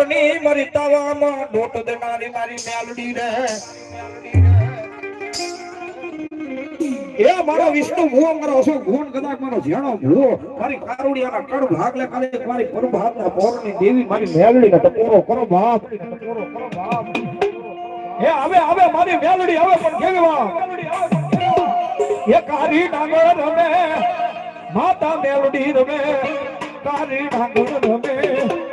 મારી પ્રભાત ના પોરની મારી તાવામાં ડોટ દેનારી મારી વિષ્ણુ મારો અશોક કદાચ મારો ઝેણો મારી મેલડી ને હે હવે હવે મારી મેલડી હવે પણ એ કારી ડાંગર રમે, માતા મેલડી રમે, કારી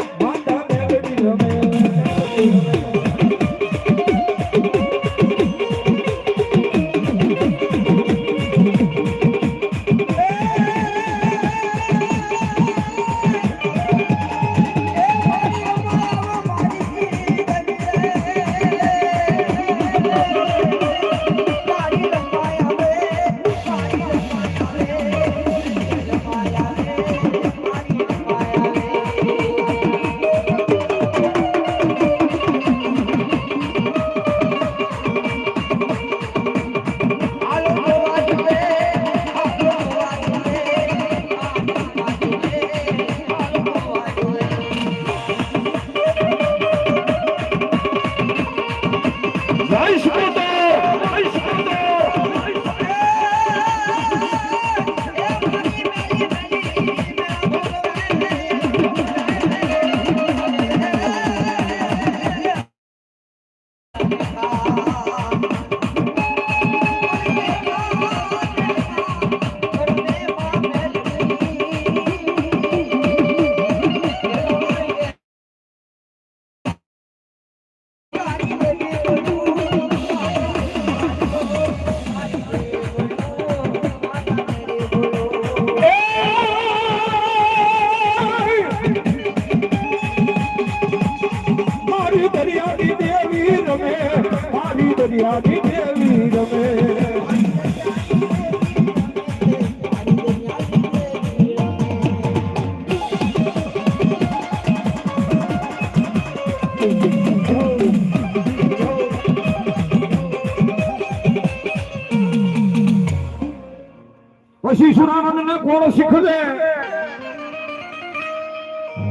પછી સુરાનંદ ને કોણ શીખવે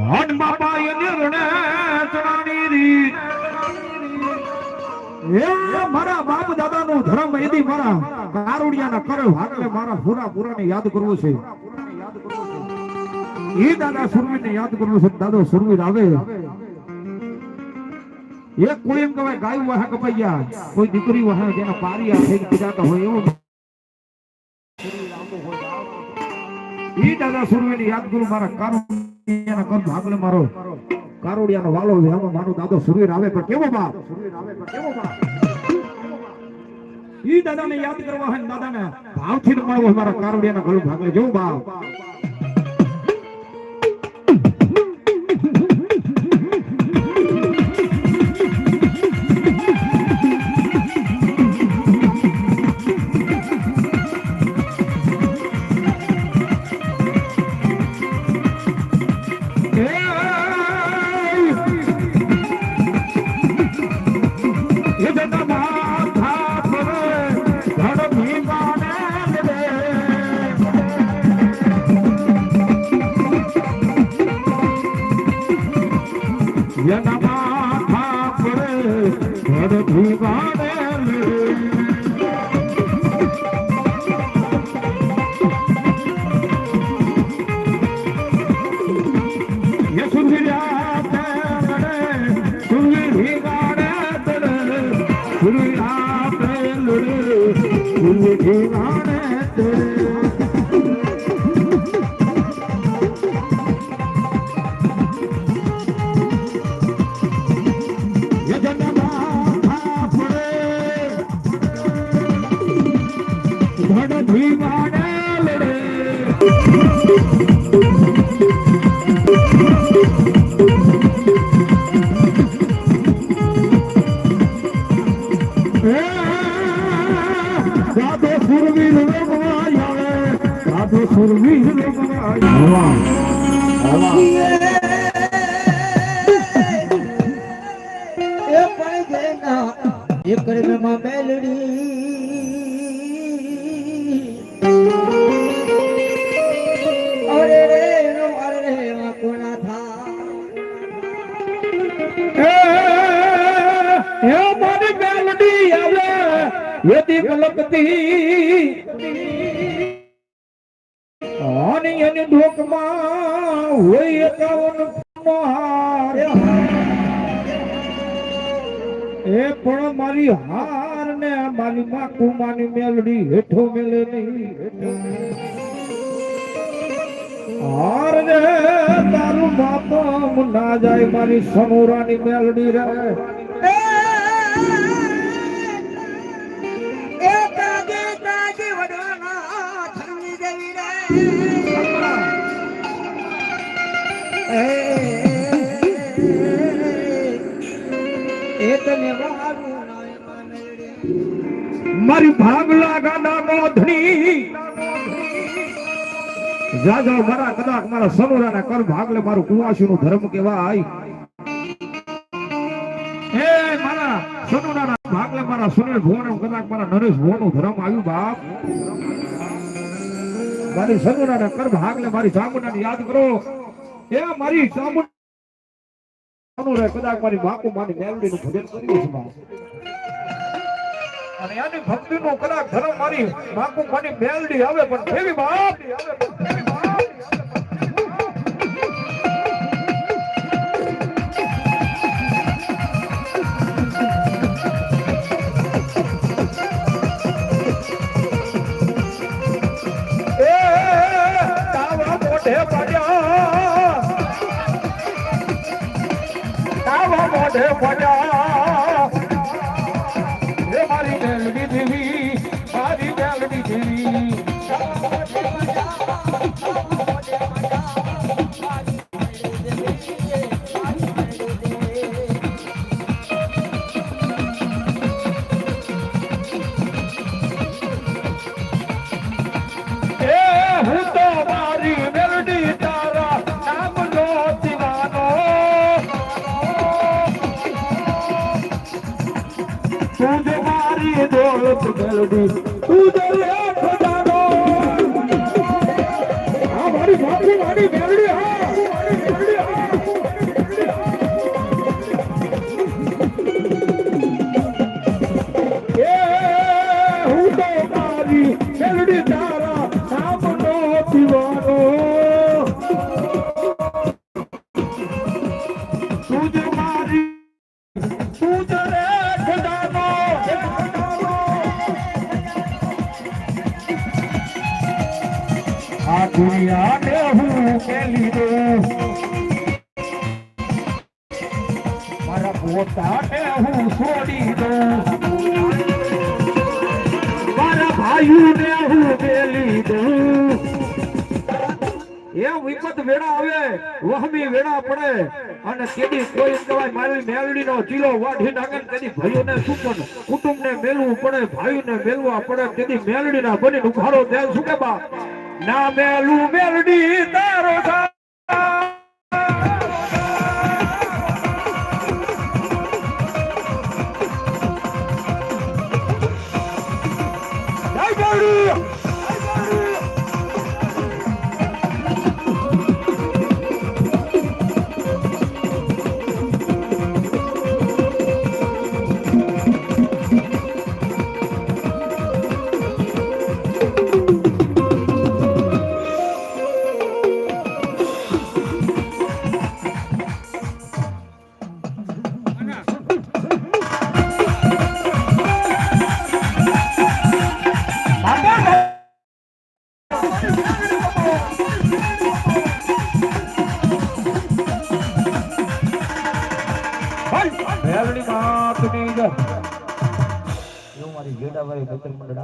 હન બાપા એ નિર્ણય ચડાની રીત એ મારા બાપ દાદા નું ધર્મ એદી મારા કારુડિયાના કરે ભાગલે મારા પૂરા પૂરા ને યાદ કરવું છે એ દાદા સુરવીર ને યાદ કરવું છે દાદો સુરવીર આવે એક કોઈ એમ કહેવાય ગાયું વાહ કપાઈયા કોઈ દીકરી વાહ જેના પારિયા થઈ પીડાતા હોય એવું ઈ દાદા સુરવીર યાદ કરું મારા કારુડિયાના કર ભાગલે મારો કારુડિયાનો વાલો આમાં મારો દાદો સુરવીર આવે પણ કેવો બાપ? ઈ દાદાને યાદ કરવા હોય દાદાને ભાવથી મળવો મારા કારુડિયાના ગળું ભાગલે. જેવું બાપ? વેદી કલપતી હવા હવા એ પણ જેના એકરમાં મેલડી અરે રે નો અરે રે કોના થા દીપ લગતી અને ઢોકમાં હોય એકાવન હાર એ પણ મારી હાર ને મારી માં કુમાની મેલડી હેઠો મેલે નહીં હાર રે તારું બાપ ના જાય મારી સમોરાની મેલડી રે. મારું ભાગલા ગાડા નો ધણી જા જા મારા કદાચ મારા સનુરાના કર ભાગલે મારું કુવાસી નું ધર્મ કેવાય હે મારા સનુરાના ભાગલે મારા સુનિલ ભુવન કદાચ મારા નરેશ ભુવનનું ધર્મ આવ્યું, બાપ. મારી સનુરાના કર ભાગલે મારી ચામુંડાને યાદ કરો. એ મારી ચામુંડા કદાચ મારી બાપુ મારી મેલડી નું ભજન કર્યું છે અને આની ભક્તિ નો કદાચ ધર્મ મારી બાપુ માની મેલડી આવે, પણ કેવી બાપ એ બાપુ અને તેદી કોઈ કહેવાય મારી મેલડીનો ચીલો વાઢી નાખે તેની ભાઈઓને પણ કુટુંબને મેલવું પડે ભાઈઓને મેલવા પડે તેની મેલડીના બની ઉઘાડો દે શું બા ના મેલું મેલડી તારો મારી ગેડાભાઈ નગર મંડળ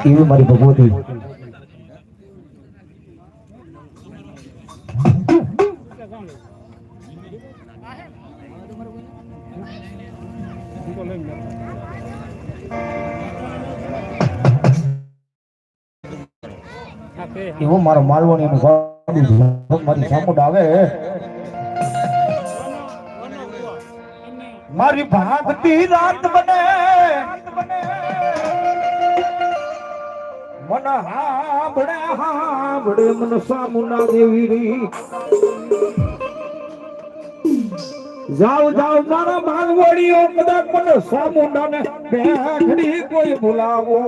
એવી મારી ભગવતી. મારો માલવણી વાળું મારી સામુડ આવે. મારી ભાગતી રાત બને. મન હાંભળે હાંભળે, મન સામુના દેવી રી જાવ જાવ, મારા માલવણીઓ, કદાચ મને સામુંડાને બેઠડી કોઈ બોલાવો.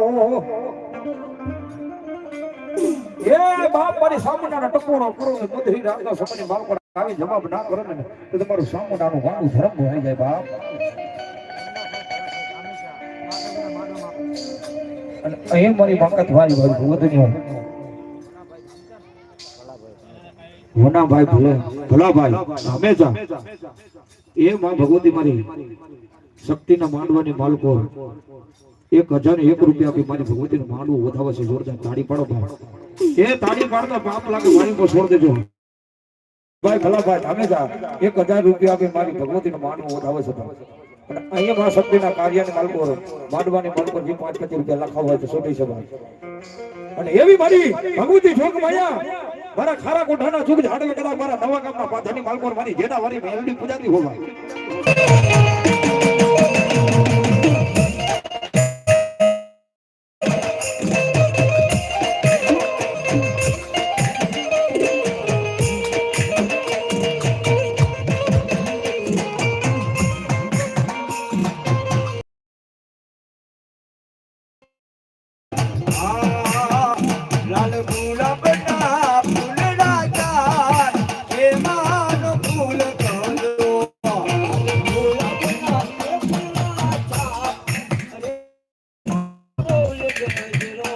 એ બાપ મારી સામુંડાના ટકોરો કરો ને મધરી રાતના સમયની બાળકો આવી જવાબ ના કરો ને, તો તમારું સામુંડાનું વાળું ધર્મ હોય જાય બાપ. અને અહીં મારી વખત વારી વારી ભગવતની હોનાભાઈ ભલે ભલાભાઈ હંમેશા એ માં ભગવતી મારી શક્તિના માંડવાની માલકો એક હજાર એક રૂપિયા આપી મારી ભગવતીનું માંડવું વધાવે છે, જોરદાર તાળી પાડો ભાઈ. એ તાળી પાડતા પાપ લાગે વાણી પર છોડ દેજો. ભાઈ ભલાભાઈ હંમેશા એક હજાર રૂપિયા આપી મારી ભગવતીનું માંડવું વધાવે છે, ભાઈ. અને અહીંયા માં શક્તિના કાર્યની માલકો માંડવાની માલકો જે પાંચ પચી રૂપિયા લખાવ હોય તો સોટી છે, ભાઈ. અને એવી મારી ભગવતી જોગ માયા, મારા ખારા કોઠાના જુગ ઝાડવે કદાચ મારા નવા ગામના પાથાની માલકો મારી જેડા વારી મેલડી પૂજાતી હોવા.